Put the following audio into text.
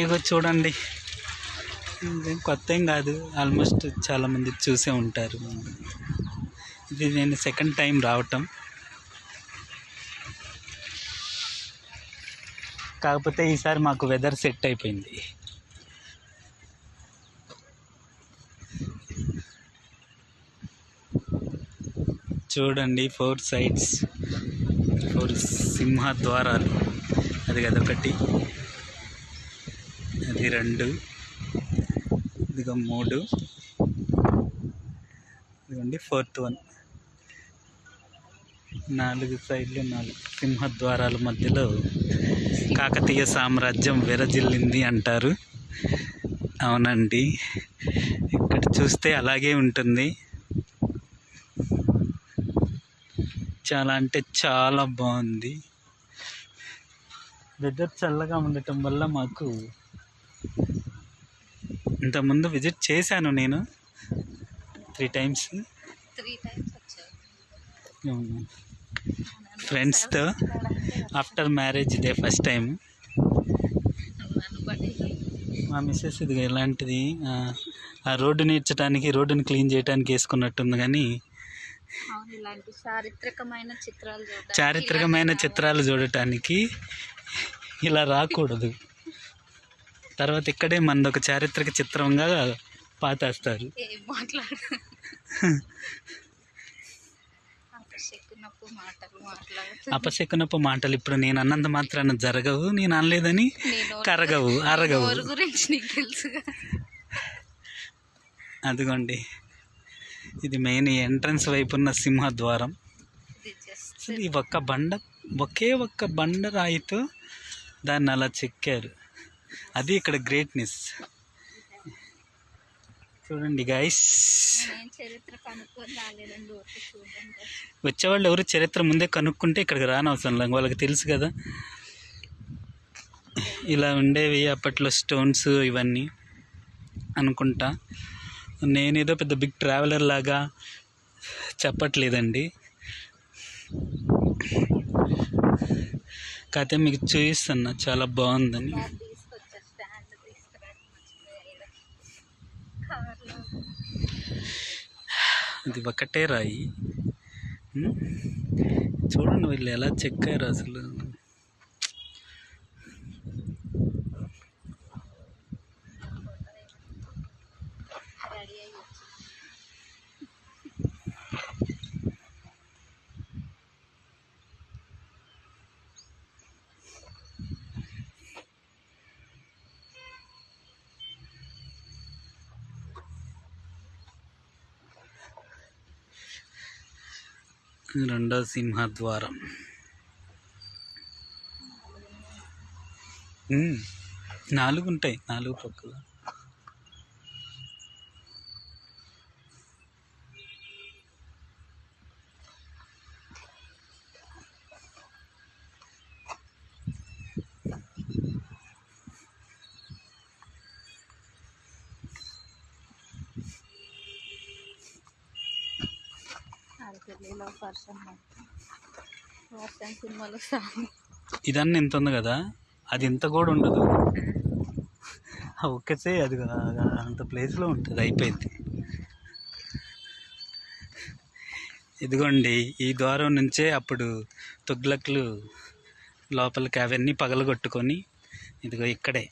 ఇగో చూడండి. ఇదేం కొత్త ఏం కాదు. ఆల్మోస్ట్ చాలామంది చూసే ఉంటారు. ఇది నేను సెకండ్ టైం రావటం. కాకపోతే ఈసారి మాకు వెదర్ సెట్ అయిపోయింది. చూడండి ఫోర్ సైడ్స్ ఫోర్ సింహ ద్వారాలు అది కదొకటి ఇది రెండు. ఇదిగో మూడు. ఇదిగోండి ఫోర్త్ వన్. నాలుగు సైడ్లు నాలుగు సింహద్వారాల మధ్యలో కాకతీయ సామ్రాజ్యం విరజిల్లింది అంటారు. అవునండి. ఇక్కడ చూస్తే అలాగే ఉంటుంది. చాలా అంటే చాలా బాగుంది. వెదర్ చల్లగా ఉండటం వల్ల మాకు ఇంతకుముందు విజిట్ చేశాను నేను. త్రీ టైమ్స్ ఫ్రెండ్స్తో ఆఫ్టర్ మ్యారేజ్ ఇదే ఫస్ట్ టైం మా మిస్సెస్ ఇది ఎలాంటిది ఆ, రోడ్డు నేర్చడానికి రోడ్డుని క్లీన్ చేయడానికి వేసుకున్నట్టుంది కానీ చారిత్రకమైన చిత్రాలు చారిత్రకమైన చిత్రాలు చూడటానికి ఇలా రాకూడదు. తర్వాత ఇక్కడే మనది ఒక చారిత్రక చిత్రంగా పాతేస్తారు. అపశకునపు మాటలు ఇప్పుడు నేను అన్నంత మాత్రాన జరగవు నేను అనలేదని కరగవు అరగవు. గురించి నీకు తెలుసుగా అదిగోండి. ఇది మెయిన్ ఎంట్రన్స్ వైపు ఉన్న సింహద్వారం ఈ ఒక్క బండ ఒకే ఒక్క బండ రాయితో దాన్ని అలా చెక్కారు. అది ఇక్కడ గ్రేట్నెస్ చూడండి చూడండి. వచ్చేవాళ్ళు ఎవరు చరిత్ర ముందే కనుక్కుంటే ఇక్కడికి రానవసరం లేదు. వాళ్ళకి తెలుసు కదా. ఇలా ఉండేవి అప్పట్లో స్టోన్స్ ఇవన్నీ అనుకుంటా. నేనేదో పెద్ద బిగ్ ట్రావెలర్ లాగా చెప్పట్లేదండి. కాకపోతే మీకు చూపిస్తున్నా చాలా బాగుందని. ఇది ఒకటే రాయి. చూడండి వీళ్ళు ఎలా చెక్కారు అసలు. రెండో సింహద్వారం. నాలుగు ఉంటాయి నాలుగు పక్కల. ఆడపిల్లిలో వర్షం వర్షం ఇదన్నీ ఇంత ఉంది కదా? అది ఇంత కూడా ఉండదు. ఒక్కసే అది కదా అంత ప్లేస్లో ఉంటుంది అయిపోయింది. ఇదిగోండి ఈ ద్వారం నుంచే అప్పుడు తుగ్లక్లు లోపలికి అవన్నీ పగలగొట్టుకొని ఇదిగో ఇక్కడే.